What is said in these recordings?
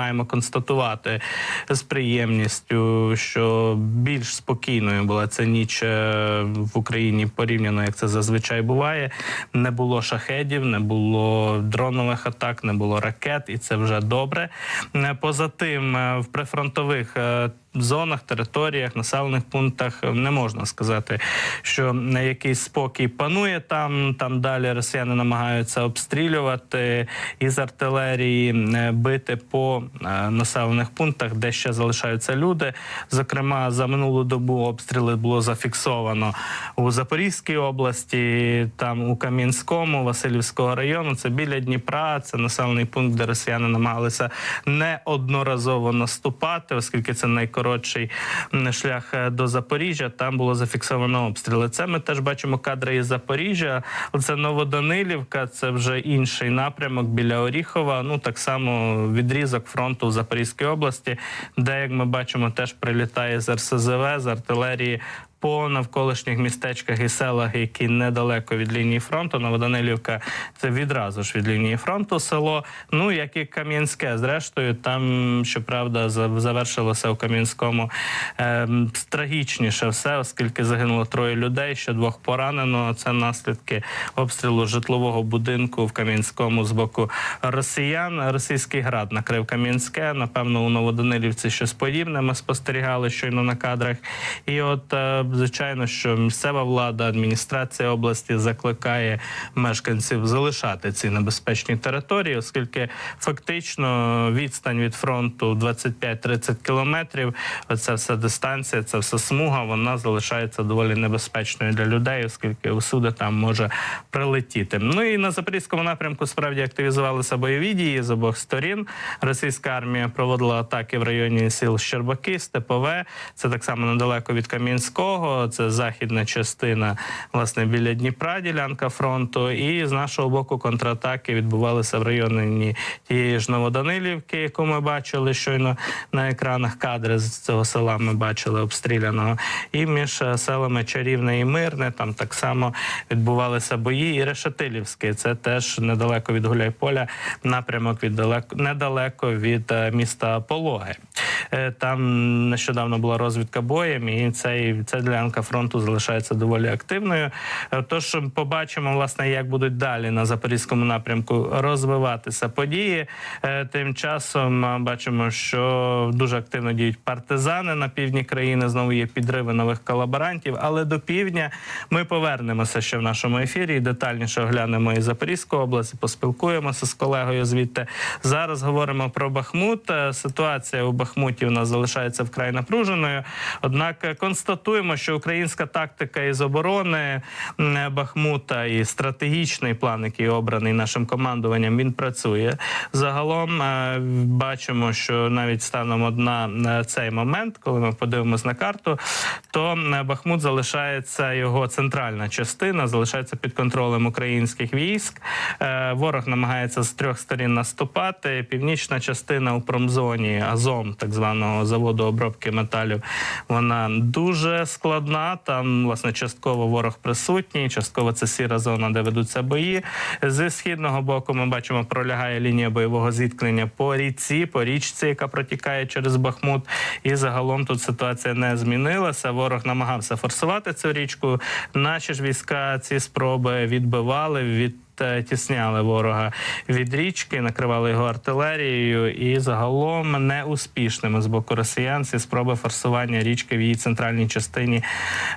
маємо констатувати з приємністю, що більш спокійною була ця ніч е, в Україні порівняно, як це зазвичай буває. Не було шахедів, не було дронових атак, не було ракет, і це вже добре. Е, Поза тим, е, в прифронтових зонах, територіях, населених пунктах е, не можна сказати, що на якийсь спокій панує там. Там далі росіяни намагаються обстрілювати із артилерії, е, бити по е, населених пунктах, де ще залишаються люди. Зокрема, за минулу добу обстріли було зафіксовано у Запорізькій області, там у Кам'янському, Васильівського району. Це біля Дніпра. Це населений пункт, де росіяни намагалися неодноразово наступати, оскільки це найкоротший шлях е, до Запоріжжя. Там було зафіксовано обстріли. Це ми теж бачимо кадри із Запоріжжя. Це Новоданилівка, це вже інший напрямок біля Оріхова. Ну так само відрізок фронту в Запорізькій області, де як ми бачимо, теж прилітає з РСЗВ з артилерії. По навколишніх містечках і селах, які недалеко від лінії фронту, Новоданилівка це відразу ж від лінії фронту село. Ну як і Кам'янське, зрештою, там щоправда завершилося у Кам'янському ем, трагічніше все, оскільки загинуло троє людей, ще двох поранено. Це наслідки обстрілу житлового будинку в Кам'янському з боку росіян. Російський град накрив Кам'янське. Напевно, у Новоданилівці щось подібне. Ми спостерігали щойно на кадрах. І от е, звичайно, що місцева влада, адміністрація області закликає мешканців залишати ці небезпечні території, оскільки фактично відстань від фронту 25-30 кілометрів. Оця вся дистанція, ця вся смуга, вона залишається доволі небезпечною для людей, оскільки усюди там може прилетіти. Ну і на запорізькому напрямку справді активізувалися бойові дії з обох сторін. Російська армія проводила атаки в районі сіл Щербаки, Степове. Це так само недалеко від Кам'янського. Це західна частина, власне, біля Дніпра, ділянка фронту. І з нашого боку контратаки відбувалися в районі тієї ж Новоданилівки, яку ми бачили щойно на екранах. Кадри з цього села ми бачили обстріляного. І між е, селами Чарівне і Мирне там так само відбувалися бої. І Решетилівське це теж недалеко від Гуляйполя, напрямок від далеко недалеко від е, міста Пологи. Е, Там нещодавно була розвідка боєм, і цей ця ділянка фронту залишається доволі активною. Тож побачимо, власне, як будуть далі на запорізькому напрямку розвиватися події. Е, Тим часом е, бачимо, що дуже активно діють партизани на півдні країни. Знову є підриви нових колаборантів. Але до півдня ми повернемося ще в нашому ефірі і детальніше оглянемо і Запорізьку область, і поспілкуємося з колегою звідти. Зараз говоримо про Бахмут. Е, Ситуація у Бахмуті у нас залишається вкрай напруженою. Однак констатуємо, що українська тактика із оборони Бахмута і стратегічний план, який обраний нашим командуванням, він працює. Загалом е, бачимо, що навіть станом на на цей момент, коли ми подивимось на карту, то е, Бахмут залишається його центральна частина, залишається під контролем українських військ. Е, Ворог намагається з трьох сторін наступати. Північна частина у промзоні Азом, так званого заводу обробки металів, вона дуже складна. Там, власне, частково ворог присутній, частково це сіра зона, де ведуться бої. Зі східного боку ми бачимо, пролягає лінія бойового зіткнення по річці, по річці, яка протікає через Бахмут. І загалом тут ситуація не змінилася. Ворог намагався форсувати цю річку. Наші ж війська ці спроби відбивали від. Е, Тісняли ворога від річки, накривали його артилерією, і загалом неуспішними з боку росіян ці спроби форсування річки в її центральній частині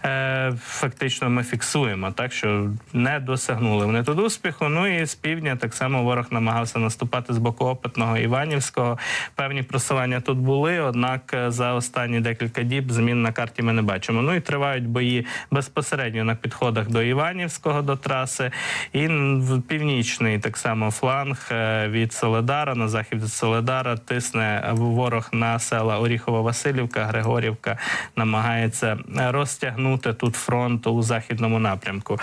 е, фактично ми фіксуємо, так що не досягнули вони тут успіху. Ну і з півдня так само ворог намагався наступати з боку опитного Іванівського. Певні просування тут були, однак е, за останні декілька діб змін на карті ми не бачимо. Ну і тривають бої безпосередньо на підходах до Іванівського до траси, і в північний так само фланг е, від Соледара на захід від Соледара тисне ворог на села Оріхова-Василівка, Григорівка, намагається розтягнути тут фронт у західному напрямку.